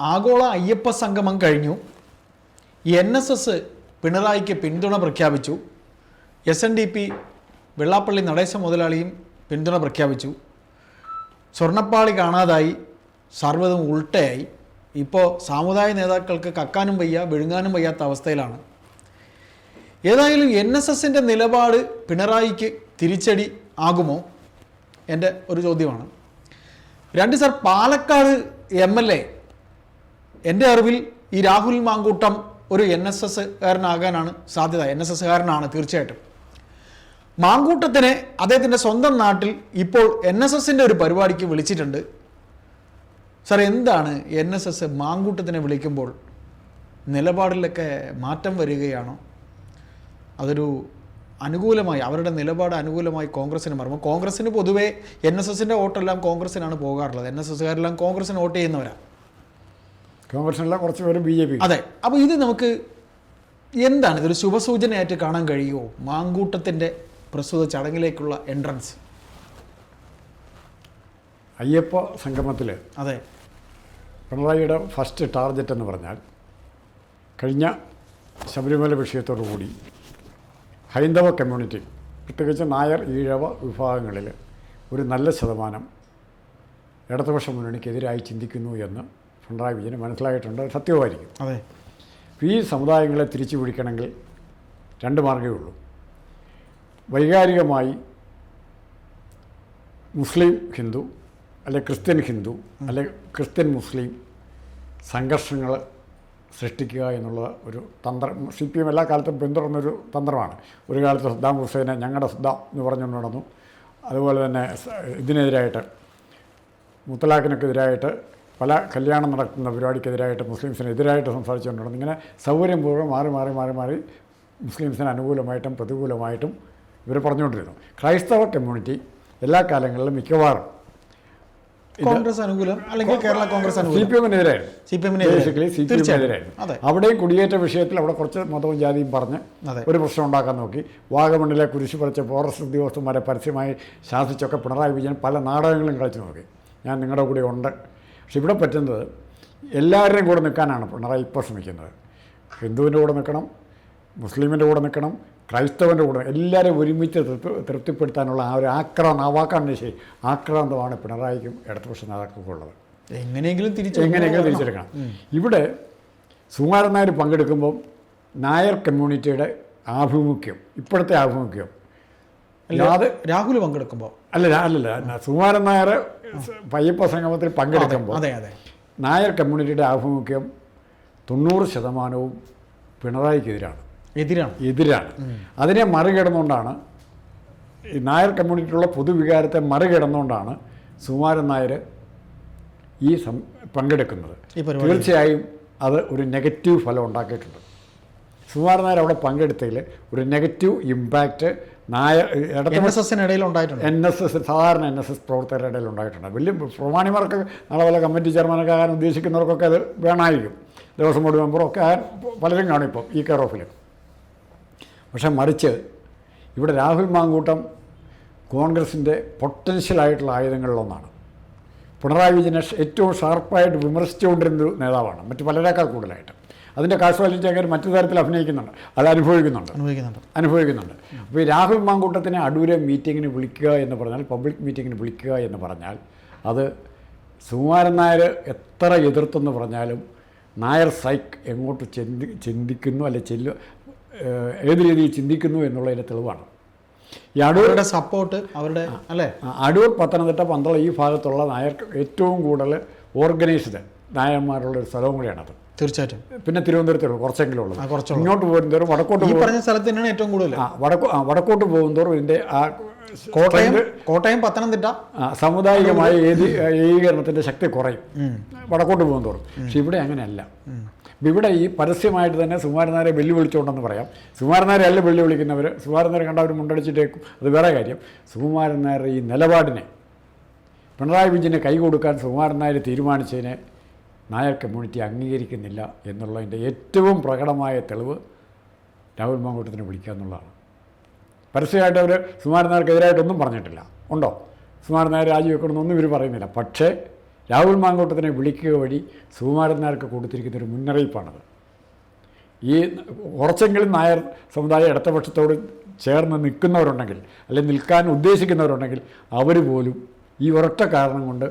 ആഗോള അയ്യപ്പ സംഗമം കഴിഞ്ഞു. എൻ എസ് എസ് പിണറായിക്ക് പിന്തുണ പ്രഖ്യാപിച്ചു. S N D P Vellappally Natesa മുതലാളിയും പിന്തുണ പ്രഖ്യാപിച്ചു. സ്വർണപ്പാളി കാണാതായി. സർവതും ഉൾട്ടയായി. ഇപ്പോൾ സാമുദായ നേതാക്കൾക്ക് കക്കാനും വയ്യ വിഴുങ്ങാനും വയ്യാത്ത അവസ്ഥയിലാണ്. ഏതായാലും എൻ എസ് എസിന്റെ നിലപാട് പിണറായിക്ക് തിരിച്ചടി ആകുമോ? എന്റെ ഒരു ചോദ്യമാണ്. രണ്ട് sir Palakkad M L A എന്റെ അറിവിൽ ഈ രാഹുൽ മാങ്കൂട്ടം ഒരു എൻ എസ് എസ് കാരനാകാനാണ് സാധ്യത എൻ എസ് എസ് കാരനാണ് തീർച്ചയായിട്ടും. മാങ്കൂട്ടത്തിനെ അദ്ദേഹത്തിന്റെ സ്വന്തം നാട്ടിൽ ഇപ്പോൾ എൻ എസ് എസിന്റെ ഒരു പരിപാടിക്ക് വിളിച്ചിട്ടുണ്ട്. സാർ എന്താണ് എൻ എസ് എസ് മാങ്കൂട്ടത്തിനെ വിളിക്കുമ്പോൾ നിലപാടിലൊക്കെ മാറ്റം വരികയാണോ? അതൊരു അനുകൂലമായി അവരുടെ നിലപാട് അനുകൂലമായി കോൺഗ്രസ്സിന് മാറുമ്പോൾ കോൺഗ്രസ്സിന് പൊതുവേ എൻ എസ് എസിന്റെ വോട്ടെല്ലാം കോൺഗ്രസ്സിനാണ് പോകാറുള്ളത്. എൻ എസ് എസ്സുകാരെല്ലാം കോൺഗ്രസ്സിന് വോട്ട് ചെയ്യുന്നവരാണ് കോൺഗ്രസിനുള്ള കുറച്ച് പേര് ബി ജെ പി. അതെ. അപ്പോൾ ഇത് നമുക്ക് എന്താണ്? ഇതൊരു ശുഭസൂചനയായിട്ട് കാണാൻ കഴിയുമോ? മാങ്കൂട്ടത്തിന്റെ പ്രസ്തുത ചടങ്ങിലേക്കുള്ള എൻട്രൻസ് അയ്യപ്പ സംഗമത്തിൽ അതെ. പിണറായിയുടെ ഫസ്റ്റ് ടാർഗറ്റ് എന്ന് പറഞ്ഞാൽ കഴിഞ്ഞ ശബരിമല വിഷയത്തോടു കൂടി ഹൈന്ദവ കമ്മ്യൂണിറ്റി പ്രത്യേകിച്ച് നായർ ഈഴവ വിഭാഗങ്ങളിൽ ഒരു നല്ല ശതമാനം ഇടതുപക്ഷ മുന്നണിക്കെതിരായി ചിന്തിക്കുന്നു എന്ന് പിണറായി വിജയന് മനസ്സിലായിട്ടുണ്ട്. സത്യമായിരിക്കും സത്യവുമായിരിക്കും. അതെ. ഈ സമുദായങ്ങളെ തിരിച്ചു പിടിക്കണമെങ്കിൽ രണ്ട് മാർഗമേ ഉള്ളൂ. വൈകാരികമായി മുസ്ലിം ഹിന്ദു അല്ലെ ക്രിസ്ത്യൻ ഹിന്ദു അല്ലെ ക്രിസ്ത്യൻ മുസ്ലിം സംഘർഷങ്ങൾ സൃഷ്ടിക്കുക എന്നുള്ള ഒരു തന്ത്രം സി പി എം എല്ലാ കാലത്തും പിന്തുടർന്നൊരു തന്ത്രമാണ്. ഒരു കാലത്ത് സദ്ദാം ഹുസൈനെ ഞങ്ങളുടെ സദ്ദാം എന്ന് പറഞ്ഞുകൊണ്ട് നടന്നു. അതുപോലെ തന്നെ ഇതിനെതിരായിട്ട് മുത്തലാഖിനൊക്കെതിരായിട്ട് പല കല്യാണം നടക്കുന്ന പരിപാടിക്കെതിരായിട്ട് മുസ്ലിംസിനെതിരായിട്ട് സംസാരിച്ചുകൊണ്ട് നടന്നു ഇങ്ങനെ സൗകര്യം പൂർവം മാറി മാറി മാറി മാറി മുസ്ലിംസിന് അനുകൂലമായിട്ടും പ്രതികൂലമായിട്ടും ഇവർ പറഞ്ഞുകൊണ്ടിരുന്നു. ക്രൈസ്തവ കമ്മ്യൂണിറ്റി എല്ലാ കാലങ്ങളിലും മിക്കവാറും കോൺഗ്രസ് അനുകൂലം അല്ലെങ്കിൽ Kerala Congress C P എമ്മിനെതിരായിരുന്നു. C P basically C P എമ്മിനെതിരായിരുന്നു. അവിടെയും കുടിയേറ്റ വിഷയത്തിൽ അവിടെ കുറച്ച് മതവും ജാതിയും പറഞ്ഞ് ഒരു പ്രശ്നം ഉണ്ടാക്കാൻ നോക്കി. വാഗമണ്ണിലെ കുരിശു പറിച്ച ഫോറസ്റ്റ് ഉദ്യോഗസ്ഥന്മാരെ പരസ്യമായി ശാസിച്ചൊക്കെ പിണറായി വിജയൻ പല നാടകങ്ങളും കളിച്ചു നോക്കി. ഞാൻ നിങ്ങളുടെ കൂടെ ഉണ്ട്. പക്ഷെ ഇവിടെ പറ്റുന്നത് എല്ലാവരുടെയും കൂടെ നിൽക്കാനാണ് പിണറായി ഇപ്പോൾ ശ്രമിക്കുന്നത്. ഹിന്ദുവിന്റെ കൂടെ നിൽക്കണം മുസ്ലിമിന്റെ കൂടെ നിൽക്കണം ക്രൈസ്തവന്റെ കൂടെ എല്ലാവരെയും ഒരുമിച്ച് തൃപ്തി തൃപ്തിപ്പെടുത്താനുള്ള ആ ഒരു ആക്രാന്ത ആ വാക്കാണ് ശരി ആക്രാന്തമാണ് പിണറായിക്കും ഇടതുപക്ഷ നേതാക്കൾക്കും ഉള്ളത്. എങ്ങനെയെങ്കിലും തിരിച്ച് എങ്ങനെയെങ്കിലും തിരിച്ചെടുക്കണം. ഇവിടെ സുമാരൻ നായർ പങ്കെടുക്കുമ്പോൾ നായർ കമ്മ്യൂണിറ്റിയുടെ ആഭിമുഖ്യം ഇപ്പോഴത്തെ ആഭിമുഖ്യം യാത് രാഹുൽ പങ്കെടുക്കുമ്പോൾ അല്ല അല്ലല്ല സുകുമാരൻ നായർ പയ്യപ്പ സംഗമത്തിൽ പങ്കെടുക്കുമ്പോൾ അതെ അതെ നായർ കമ്മ്യൂണിറ്റിയുടെ ആഭിമുഖ്യം തൊണ്ണൂറ് ശതമാനവും പിണറായിക്കെതിരാണ്. എതിരാണ്. എതിരാണ്. അതിനെ മറികടന്നുകൊണ്ടാണ് ഈ നായർ കമ്മ്യൂണിറ്റിയിലുള്ള പൊതുവികാരത്തെ മറികടന്നുകൊണ്ടാണ് സുകുമാരൻ നായർ ഈ സം പങ്കെടുക്കുന്നത്. തീർച്ചയായും അത് ഒരു നെഗറ്റീവ് ഫലം ഉണ്ടാക്കിയിട്ടുണ്ട്. സുകുമാരൻ നായർ അവിടെ പങ്കെടുത്തതിൽ ഒരു നെഗറ്റീവ് ഇമ്പാക്റ്റ് നായർ എൻ ഇടതുപക്ഷ എസിന് ഇടയിൽ ഉണ്ടായിട്ടുണ്ട്. എൻ എസ് എസ് സാധാരണ എൻ എസ് എസ് പ്രവർത്തകരുടെ ഇടയിൽ ഉണ്ടായിട്ടുണ്ട്. വലിയ പ്രമാണിമാർക്ക് നാളെ വല്ല കമ്മിറ്റി ചെയർമാനൊക്കെ ആകാൻ ഉദ്ദേശിക്കുന്നവർക്കൊക്കെ അത് വേണമായിരിക്കും. ദേവസ്വം ബോർഡ് മെമ്പറൊക്കെ ആകാൻ പലരും കാണും ഇപ്പം ഈ കെയർ ഓഫിൽ പക്ഷേ മറിച്ച് ഇവിടെ രാഹുൽ മാങ്കൂട്ടം കോൺഗ്രസിന്റെ പൊട്ടൻഷ്യലായിട്ടുള്ള ആയുധങ്ങളിലൊന്നാണ്. പിണറായി വിജയനെ ഏറ്റവും ഷാർപ്പായിട്ട് വിമർശിച്ചുകൊണ്ടിരുന്നൊരു നേതാവാണ്. മറ്റു പലരേക്കാൾ കൂടുതലായിട്ട്. അതിന്റെ കാഷ്വാലിറ്റി അങ്ങനെ മറ്റു തരത്തിൽ അഭിനയിക്കുന്നുണ്ട്. അത് അനുഭവിക്കുന്നുണ്ട്. അനുഭവിക്കുന്നുണ്ട്. അനുഭവിക്കുന്നുണ്ട്. അപ്പോൾ ഈ രാഹുൽ മാങ്കൂട്ടത്തിനെ അടൂരെ മീറ്റിങ്ങിന് വിളിക്കുക എന്ന് പറഞ്ഞാൽ പബ്ലിക് മീറ്റിങ്ങിന് വിളിക്കുക എന്ന് പറഞ്ഞാൽ അത് സുകുമാരൻ നായർ എത്ര എതിർത്തെന്ന് പറഞ്ഞാലും നായർ സൈക്ക് എങ്ങോട്ട് ചിന്തി ചിന്തിക്കുന്നു അല്ലെ ചെല്ലു ഏത് രീതിയിൽ ചിന്തിക്കുന്നു എന്നുള്ളതിന്റെ തെളിവാണ്. ഈ അടൂരുടെ സപ്പോർട്ട് അവരുടെ അല്ലേ? അടൂർ പത്തനംതിട്ട പന്തളം ഈ ഭാഗത്തുള്ള നായർ ഏറ്റവും കൂടുതൽ ഓർഗനൈസ്ഡ് നായന്മാരുള്ള ഒരു സ്ഥലവും കൂടിയാണത്. തീർച്ചയായിട്ടും. പിന്നെ തിരുവനന്തപുരത്തുള്ളൂ കുറച്ചെങ്കിലും ഉള്ളത്. ഇങ്ങോട്ട് പോകുന്നതോറും വടക്കോട്ട് ഈ പറഞ്ഞ സ്ഥലത്ത് തന്നെയാണ് ഏറ്റവും കൂടുതൽ ആ വടക്കോ ആ വടക്കോട്ട് പോകുന്തോറും ഇതിന്റെ ആ കോട്ടയം കോട്ടയം പത്തനംതിട്ട. സമുദായികമായ സാമുദായികമായ ഏതി ഏകീകരണത്തിന്റെ ശക്തി കുറയും. വടക്കോട്ട് പോകുന്തോറും പക്ഷെ ഇവിടെ അങ്ങനെയല്ല. ഇവിടെ ഈ പരസ്യമായിട്ട് തന്നെ സുമാരനാരെ വെല്ലുവിളിച്ചുകൊണ്ടെന്ന് പറയാം. സുമാരനാരെ അല്ല വെല്ലുവിളിക്കുന്നവർ സുമാരനാരെ കണ്ട അവർ മുണ്ടടിച്ചിട്ടേക്കും. അത് വേറെ കാര്യം. സുകുമാരൻ നായരുടെ ഈ നിലപാടിനെ പിണറായി വിജയനെ കൈ കൊടുക്കാൻ സുകുമാരൻ നായർ തീരുമാനിച്ചതിനെ നായർ കമ്മ്യൂണിറ്റി അംഗീകരിക്കുന്നില്ല എന്നുള്ളതിന്റെ ഏറ്റവും പ്രകടമായ തെളിവ് രാഹുൽ മാങ്കൂട്ടത്തിനെ വിളിക്കുക എന്നുള്ളതാണ്. പരസ്യമായിട്ട് അവർ സുമാരൻ നായർക്കെതിരായിട്ടൊന്നും പറഞ്ഞിട്ടില്ല. ഉണ്ടോ? സുമാരൻ നായർ രാജിവെക്കണമെന്നൊന്നും ഇവർ പറയുന്നില്ല. പക്ഷേ രാഹുൽ മാങ്കോട്ടത്തിനെ വിളിക്കുക വഴി സുകുമാരൻ നായർക്ക് കൊടുത്തിരിക്കുന്ന ഒരു മുന്നറിയിപ്പാണത്. ഈ കുറച്ചെങ്കിലും നായർ സമുദായ ഇടത്തപക്ഷത്തോട് ചേർന്ന് നിൽക്കുന്നവരുണ്ടെങ്കിൽ അല്ലെങ്കിൽ നിൽക്കാൻ ഉദ്ദേശിക്കുന്നവരുണ്ടെങ്കിൽ അവർ പോലും ഈ ഒരൊറ്റ കാരണം കൊണ്ട്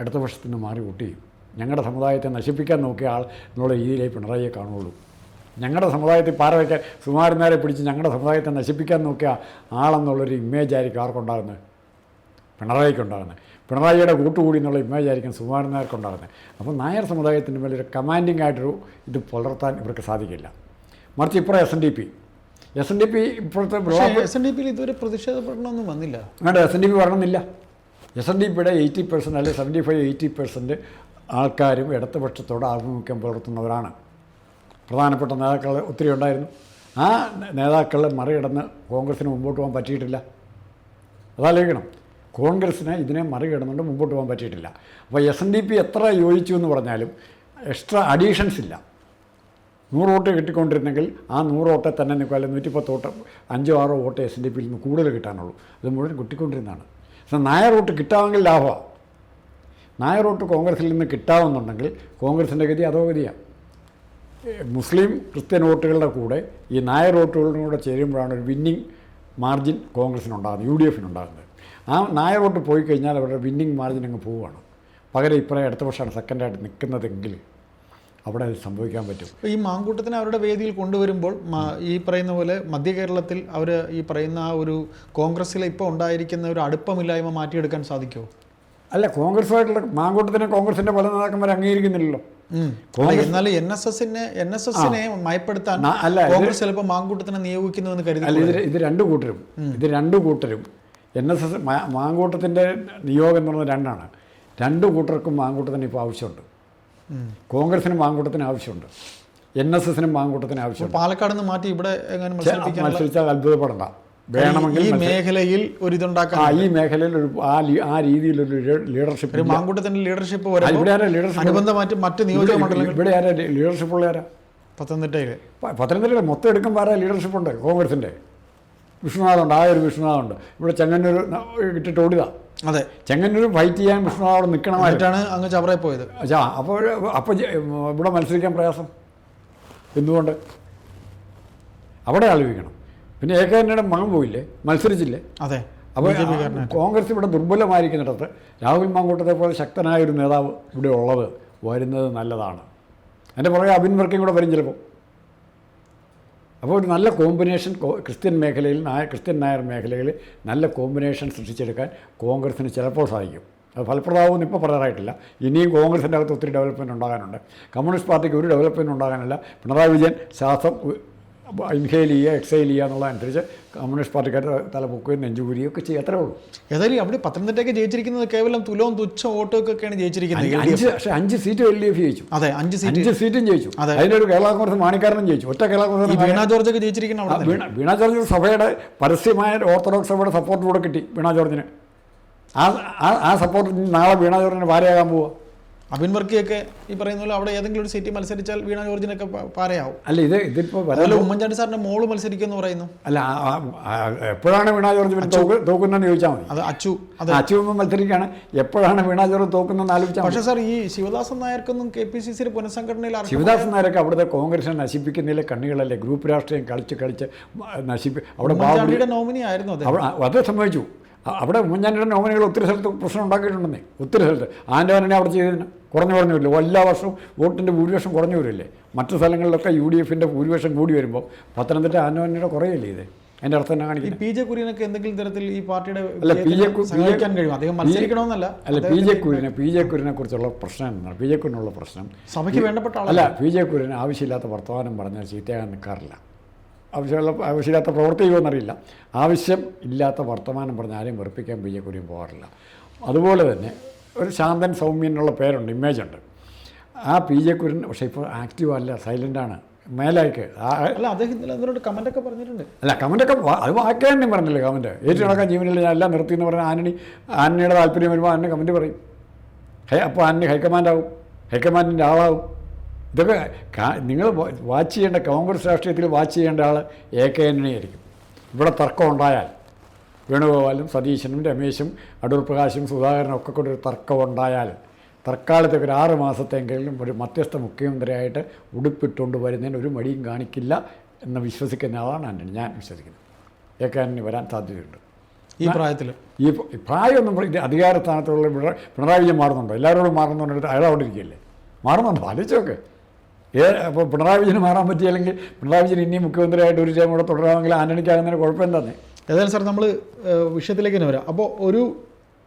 ഇടതുപക്ഷത്തിന് മാറി വോട്ട് ചെയ്യും. ഞങ്ങളുടെ സമുദായത്തെ നശിപ്പിക്കാൻ നോക്കിയ ആൾ എന്നുള്ള രീതിയിലേ പിണറായിയെ കാണുള്ളൂ. ഞങ്ങളുടെ സമുദായത്തിൽ പാര വയ്ക്കാൻ സുമാരന്മാരെ പിടിച്ച് ഞങ്ങളുടെ സമുദായത്തെ നശിപ്പിക്കാൻ നോക്കിയ ആളെന്നുള്ളൊരു ഇമേജ് ആയിരിക്കും ആർക്കുണ്ടാകുന്നത് പിണറായിക്ക് ഉണ്ടാകുന്നത് പിണറായിയുടെ കൂട്ടുകൂടി എന്നുള്ള ഇമേജ് ആയിരിക്കും സുമാരന്മാർക്കുണ്ടാകുന്നത് അപ്പോൾ നായർ സമുദായത്തിന്റെ മേലൊരു കമാൻഡിങ് ആയിട്ടൊരു ഇത് പുലർത്താൻ ഇവർക്ക് സാധിക്കില്ല. മറിച്ച് ഇപ്പോൾ S N D P S N D P ഇപ്പോഴത്തെ എസ് എൻ ഡി പിയിൽ ഇതുവരെ പ്രതിഷേധ പ്രകടനമൊന്നും വന്നില്ല. വേണ്ട എസ് എൻ ഡി പി വരണമെന്നില്ല. എസ് എൻ ഡി പിയുടെ എയ്റ്റി പെർസെന്റ് അല്ലെങ്കിൽ സെവന്റി ഫൈവ് എയ്റ്റി പെർസെന്റ് ആൾക്കാരും ഇടതുപക്ഷത്തോട് ആഭിമുഖ്യം പുലർത്തുന്നവരാണ്. പ്രധാനപ്പെട്ട നേതാക്കൾ ഒത്തിരി ഉണ്ടായിരുന്നു. ആ നേതാക്കളെ മറികടന്ന് കോൺഗ്രസ്സിന് മുമ്പോട്ട് പോകാൻ പറ്റിയിട്ടില്ല. അതാലോചിക്കണം കോൺഗ്രസ്സിന് ഇതിനെ മറികടന്നുകൊണ്ട് മുമ്പോട്ട് പോകാൻ പറ്റിയിട്ടില്ല. അപ്പോൾ എസ് എൻ ഡി പി എത്ര യോജിച്ചു എന്ന് പറഞ്ഞാലും എക്സ്ട്രാ അഡീഷൻസ് ഇല്ല. നൂറ് വോട്ട് കിട്ടിക്കൊണ്ടിരുന്നെങ്കിൽ ആ നൂറ് വോട്ടെ തന്നെ നിൽക്കുക അല്ലെങ്കിൽ നൂറ്റിപ്പത്ത് വോട്ട് അഞ്ചോ ആറോ വോട്ട് എസ് എൻ ഡി പിയിൽ നിന്ന് കൂടുതൽ കിട്ടാനുള്ളൂ. അത് മുഴുവൻ കിട്ടിക്കൊണ്ടിരുന്നതാണ്. പക്ഷേ നായർ വോട്ട് കിട്ടാമെങ്കിൽ ലാഭമാണ്. നായർ വോട്ട് കോൺഗ്രസിൽ നിന്ന് കിട്ടാമെന്നുണ്ടെങ്കിൽ കോൺഗ്രസിന്റെ ഗതി അതോ അധോഗതിയാണ് മുസ്ലിം ക്രിസ്ത്യൻ വോട്ടുകളുടെ കൂടെ ഈ നായർ വോട്ടുകളുടെ കൂടെ ചേരുമ്പോഴാണ് ഒരു വിന്നിങ് മാർജിൻ കോൺഗ്രസിനുണ്ടാകുന്നത് യു ഡി എഫിനുണ്ടാകുന്നത് ആ നായർ വോട്ട് പോയി കഴിഞ്ഞാൽ അവരുടെ വിന്നിങ് മാർജിൻ അങ്ങ് പോവുകയാണ്. പകരം ഇപ്പറേ അടുത്ത വർഷമാണ് സെക്കൻഡായിട്ട് നിൽക്കുന്നതെങ്കിൽ അവിടെ അത് സംഭവിക്കാൻ പറ്റും. ഈ മാങ്കൂട്ടത്തിനെ അവരുടെ വേദിയിൽ കൊണ്ടുവരുമ്പോൾ ഈ പറയുന്ന പോലെ മധ്യ കേരളത്തിൽ അവർ ഈ പറയുന്ന ആ ഒരു കോൺഗ്രസ്സിൽ ഇപ്പോൾ ഉണ്ടായിരിക്കുന്ന ഒരു അടുപ്പമില്ലായ്മ മാറ്റിയെടുക്കാൻ സാധിക്കുമോ? അല്ല കോൺഗ്രസുമായിട്ടുള്ള മാങ്കൂട്ടത്തിനെ കോൺഗ്രസിന്റെ പല നേതാക്കന്മാർ അംഗീകരിക്കുന്നില്ലല്ലോ. എന്നാൽ എൻ എസ് എസിനെ എൻ എസ് എസിനെ മയപ്പെടുത്താൻ അല്ല, ഇത് കോൺഗ്രസ് ചിലപ്പോൾ മാങ്കൂട്ടത്തിനെ നിയോഗിക്കുന്നു എന്ന് കരുതി അല്ല ഇത് ഇത് രണ്ട് കൂട്ടരും. ഇത് രണ്ടു കൂട്ടരും. എൻ എസ് എസ് മാങ്കൂട്ടത്തിന്റെ നിയോഗം എന്ന് പറഞ്ഞത് രണ്ടാണ്. രണ്ട് കൂട്ടർക്കും മാങ്കൂട്ടത്തിന് ഇപ്പോൾ ആവശ്യമുണ്ട്. കോൺഗ്രസിനും മാങ്കൂട്ടത്തിന് ആവശ്യമുണ്ട്. എൻ എസ് എസിനും മാങ്കൂട്ടത്തിന് ആവശ്യമുണ്ട്. പാലക്കാട് നിന്ന് മാറ്റി ഇവിടെ മത്സരിച്ചാൽ അത്ഭുതപ്പെടണ്ട. വേണമെങ്കിൽ ഈ മേഖലയിൽ ഒരു ഇതുണ്ടാക്കാൻ ആ ഈ മേഖലയിൽ ഒരു ആ ആ രീതിയിലൊരു ലീഡർഷിപ്പ് ഒരു മാങ്കൂട്ടത്തിന്റെ ലീഡർഷിപ്പ് ഇവിടെ ആരാ ലീഡർഷിപ്പ് അനുബന്ധമായിട്ട് മറ്റ് നിയോജക മണ്ഡലങ്ങൾ ഇവിടെ ആരാ ലീഡർഷിപ്പ് ഉള്ള ആരാ? പത്തനംതിട്ടയിൽ പത്തനംതിട്ടയിൽ മൊത്തം എടുക്കുമ്പോൾ ആരാ ലീഡർഷിപ്പ് ഉണ്ട് കോൺഗ്രസിന്റെ വിഷ്ണുനാഥുണ്ട് ആ ഒരു വിഷ്ണുനാഥുണ്ട്. ഇവിടെ ചെങ്ങന്നൂർ ഇട്ടിട്ട് ഓടിയതാ. അതെ. ചെങ്ങന്നൂർ ഫൈറ്റ് ചെയ്യാൻ വിഷ്ണുനാഥോട് അവിടെ നിൽക്കണമായിരുന്നു എന്നിട്ടാണ് അങ്ങ് ചവറെ പോയത്. അച്ഛാ അപ്പോൾ അപ്പോൾ ഇവിടെ മത്സരിക്കാൻ പ്രയാസം. എന്തുകൊണ്ട്? അവിടെ ആലോചിക്കണം. പിന്നെ എ കെ ആന്റണിയുടെ മകൻ പോയില്ലേ? മത്സരിച്ചില്ലേ? അതെ. അപ്പോൾ കോൺഗ്രസ് ഇവിടെ ദുർബലമായിരിക്കുന്നിടത്ത് രാഹുൽ മാങ്കൂട്ടത്തെ പോലെ ശക്തനായ ഒരു നേതാവ് ഇവിടെ ഉള്ളത് വരുന്നത് നല്ലതാണ്. എന്റെ പുറകെ അബിൻ വർക്കും കൂടെ വരും ചിലപ്പോൾ അപ്പോൾ ഒരു നല്ല കോമ്പിനേഷൻ ക്രിസ്ത്യൻ മേഖലയിൽ നായ ക്രിസ്ത്യൻ നായർ മേഖലയിൽ നല്ല കോമ്പിനേഷൻ സൃഷ്ടിച്ചെടുക്കാൻ കോൺഗ്രസിന് ചിലപ്പോൾ സാധിക്കും. അത് ഫലപ്രദമാവുമെന്ന് ഇപ്പോൾ പറയാറായിട്ടില്ല. ഇനിയും കോൺഗ്രസിന്റെ അകത്ത് ഒത്തിരി ഡെവലപ്മെന്റ് ഉണ്ടാകാനുണ്ട്. കമ്മ്യൂണിസ്റ്റ് പാർട്ടിക്ക് ഒരു ഡെവലപ്മെന്റ് ഉണ്ടാകാനല്ല. പിണറായി വിജയൻ ശ്വാസം ഉ- ഇൻഹെയിൽ ചെയ്യുക എക്സൈൽ ചെയ്യുക എന്നുള്ള അനുസരിച്ച് കമ്മ്യൂണിസ്റ്റ് പാർട്ടിക്കാരുടെ തല പൊക്കുകയും നെഞ്ചുകൂരിയും ഒക്കെ ചെയ്യുക. അത്രേ ഉള്ളൂ. ഏതായാലും അവിടെ പത്തനംതിട്ടയ്ക്ക് ജയിച്ചിരിക്കുന്നത് കേവലം തുലവും തുച്ഛ വോട്ടൊക്കെയാണ് ജയിച്ചിരിക്കുന്നത് അഞ്ച് പക്ഷേ അഞ്ച് സീറ്റ് എൽ ഡി എഫ് ജയിച്ചു. അതെ അഞ്ച് സീറ്റ്. അഞ്ച് സീറ്റും ജയിച്ചു. അതെ. അതിനൊരു കേരള കോൺഗ്രസ് മാണിക്കാരനും ജയിച്ചു. ഒറ്റ കേരള കോൺഗ്രസ് വീണ ജോർജൊക്കെ ജയിച്ചിരിക്കുന്ന. വീണ ജോർജ് സഭയുടെ പരസ്യമായ ഓർത്തഡോക്സ് സഭയുടെ സപ്പോർട്ട് കൂടെ കിട്ടി വീണ ജോർജിന്. ആ ആ- ആ സപ്പോർട്ട് നാളെ വീണ ജോർജിന് ഭാര്യയാകാൻ പോവുക. അബിൻ വർക്കിയൊക്കെ ഈ പറയുന്ന പോലെ അവിടെ ഏതെങ്കിലും ഒരു സീറ്റ് മത്സരിച്ചാൽ വീണ ജോർജിനൊക്കെ പാരയാവും. അല്ല ഇത് ഇതിപ്പോ അതുപോലെ ഉമ്മൻചാണ്ടി സാറിന്റെ മോൾ മത്സരിക്കുമെന്ന് പറയുന്നു. അല്ല എപ്പോഴാണ് വീണ ജോർജ് തോക്കുന്നതെന്ന് ചോദിച്ചാൽ മതി. അത് അച്ചു അത് അച്ചു മത്സരിക്കുകയാണ്. എപ്പോഴാണ് വീണ ജോർജ് തോക്കുന്നതെന്ന് ആലോചിച്ചാൽ പക്ഷേ സാർ ഈ ശിവദാസൻ നായർക്കൊന്നും കെ പി സി സിയുടെ പുനഃസംഘടനയിൽ ശിവദാസൻ നായരൊക്കെ അവിടുത്തെ കോൺഗ്രസിനെ നശിപ്പിക്കുന്നതിലെ കണ്ണികളല്ലേ? ഗ്രൂപ്പ് രാഷ്ട്രീയം കളിച്ച് കളിച്ച് നശിപ്പി അവിടെ നോമിനി ആയിരുന്നു അതെ സംഭവിച്ചു. അവിടെ ഉമ്മൻചാണ്ടിയുടെ നോമിനികൾ ഒത്തിരി സ്ഥലത്ത് പ്രശ്നം ഉണ്ടാക്കിയിട്ടുണ്ടെന്നേ. ഒത്തിരി സ്ഥലത്ത്. ആന്റോനെ അവിടെ ചെയ്തതിന് കുറഞ്ഞു കുറഞ്ഞു വരില്ല. എല്ലാ വർഷവും വോട്ടിന്റെ ഭൂരിപക്ഷം കുറഞ്ഞു വരില്ലേ? മറ്റു സ്ഥലങ്ങളിലൊക്കെ യു ഡി എഫിന്റെ ഭൂരിപക്ഷം കൂടി വരുമ്പോൾ പത്തനംതിട്ട ആന്റോനിയുടെ കുറയല്ലേ ഇത്? എന്റെ അർത്ഥം എന്നാ കാണിക്കും കാണിക്കുന്നത് പി ജെ കുര്യനൊക്കെ എന്തെങ്കിലും തരത്തിൽ ഈ പാർട്ടിയുടെ അല്ല പി ജെ സഹായിക്കാൻ കഴിയും അദ്ദേഹം മത്സരിക്കണമെന്നല്ല. അല്ല പി ജെ കുര്യനെ പി ജെ കുര്യനെ കുറിച്ചുള്ള പ്രശ്നം എന്താണ്? പി ജെ കുര്യനുള്ള പ്രശ്നം. സഭയ്ക്ക് വേണ്ടപ്പെട്ട അല്ല പി ജെ കുര്യന് ആവശ്യമില്ലാത്ത വർത്തമാനം പറഞ്ഞാൽ ചീത്തയാകാൻ നിൽക്കാറില്ല ആവശ്യമുള്ള ആവശ്യമില്ലാത്ത പ്രവൃത്തി ചെയ്യുമെന്നറിയില്ല ആവശ്യം ഇല്ലാത്ത വർത്തമാനം പറഞ്ഞ് ആരെയും വെറുപ്പിക്കാൻ പി ജെ പോകാറില്ല. അതുപോലെ തന്നെ ഒരു ശാന്തൻ സൗമ്യൻ എന്നുള്ള പേരുണ്ട് ഇമേജുണ്ട് ആ പി ജെ കുര്യൻ പക്ഷേ ഇപ്പോൾ ആക്റ്റീവ് അല്ല സൈലന്റാണ് മേലേക്ക് അല്ല അദ്ദേഹം അതിനോട് കമന്റൊക്കെ പറഞ്ഞിട്ടുണ്ട്. അല്ല കമന്റൊക്കെ അത് വാക്കാനും പറഞ്ഞില്ല കമന്റ് ഏറ്റു നടക്കാൻ ജീവനിൽ ഞാൻ എല്ലാം നിർത്തി എന്ന് പറഞ്ഞാൽ ആനണി ആന്റണിയുടെ താല്പര്യം വരുമ്പോൾ ആന്റണി കമന്റ് പറയും. ഹൈ അപ്പോൾ ആന്റണി ഹൈക്കമാൻഡാവും. ഹൈക്കമാൻഡിന്റെ ആളാവും. ഇതൊക്കെ നിങ്ങൾ വാച്ച് ചെയ്യേണ്ട കോൺഗ്രസ് രാഷ്ട്രീയത്തിൽ വാച്ച് ചെയ്യേണ്ട ആൾ എ കെ ആന്റണി ആയിരിക്കും. ഇവിടെ തർക്കം ഉണ്ടായാൽ വേണുഗോപാലും സതീശനും രമേശും അടൂർ പ്രകാശും സുധാകരനും ഒക്കെ കൂടി ഒരു തർക്കം ഉണ്ടായാൽ തർക്കാലത്തേക്ക് ഒരു ആറ് മാസത്തെങ്കിലും ഒരു മധ്യസ്ഥ മുഖ്യമന്ത്രിയായിട്ട് ഉടുപ്പിട്ടുകൊണ്ട് വരുന്നതിന് ഒരു മടിയും കാണിക്കില്ല എന്ന് വിശ്വസിക്കുന്ന ആളാണ് ആന്റണി ഞാൻ വിശ്വസിക്കുന്നത് എ കെ ആന്റണി വരാൻ സാധ്യതയുണ്ട്. ഈ പ്രായത്തിൽ ഈ പ്രായമൊന്നും അധികാര സ്ഥാനത്തുള്ള പിണ- പിണറായി വിജയൻ മാറുന്നുണ്ടോ? എല്ലാവരോടും മാറുന്നുണ്ട്? അയാളോണ്ടിരിക്കുകയല്ലേ മാറുന്നുണ്ടോ? ആലോചിച്ചോക്ക് ഏ അപ്പോൾ പിണറായി വിജയന് മാറാൻ പറ്റിയില്ലെങ്കിൽ പിണറായി വിജയൻ ഇനിയും മുഖ്യമന്ത്രിയായിട്ട് ഒരു ടൈം കൂടെ തുടരാമെങ്കിൽ ആന്റണിക്കാകുന്നതിന് കുഴപ്പം എന്താന്നേ ഏതായാലും സാർ നമ്മൾ വിഷയത്തിലേക്ക് തന്നെ വരാം. അപ്പോൾ ഒരു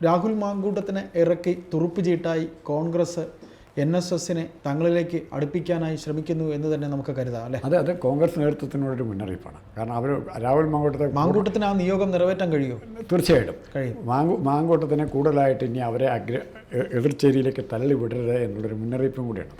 രാഹുൽ മാങ്കൂട്ടത്തിനെ ഇറക്കി തുറുപ്പ് ചീട്ടായി കോൺഗ്രസ് എൻ എസ് എസിനെ തങ്ങളിലേക്ക് അടുപ്പിക്കാനായി ശ്രമിക്കുന്നു എന്ന് തന്നെ നമുക്ക് കരുതാം അല്ലേ? അതെ അത് കോൺഗ്രസ് നേതൃത്വത്തിനോടൊരു മുന്നറിയിപ്പാണ്. കാരണം അവർ രാഹുൽ മാങ്കൂട്ടത്തെ മാങ്കൂട്ടത്തിന് ആ നിയോഗം നിറവേറ്റാൻ കഴിയുമോ? തീർച്ചയായിട്ടും. കഴിയും. മാങ്കു മാങ്കൂട്ടത്തിനെ കൂടുതലായിട്ട് ഇനി അവരെ അഗ്ര എതിർച്ചേരിയിലേക്ക് തള്ളി വിടരുത് എന്നുള്ളൊരു മുന്നറിയിപ്പും കൂടിയാണ്.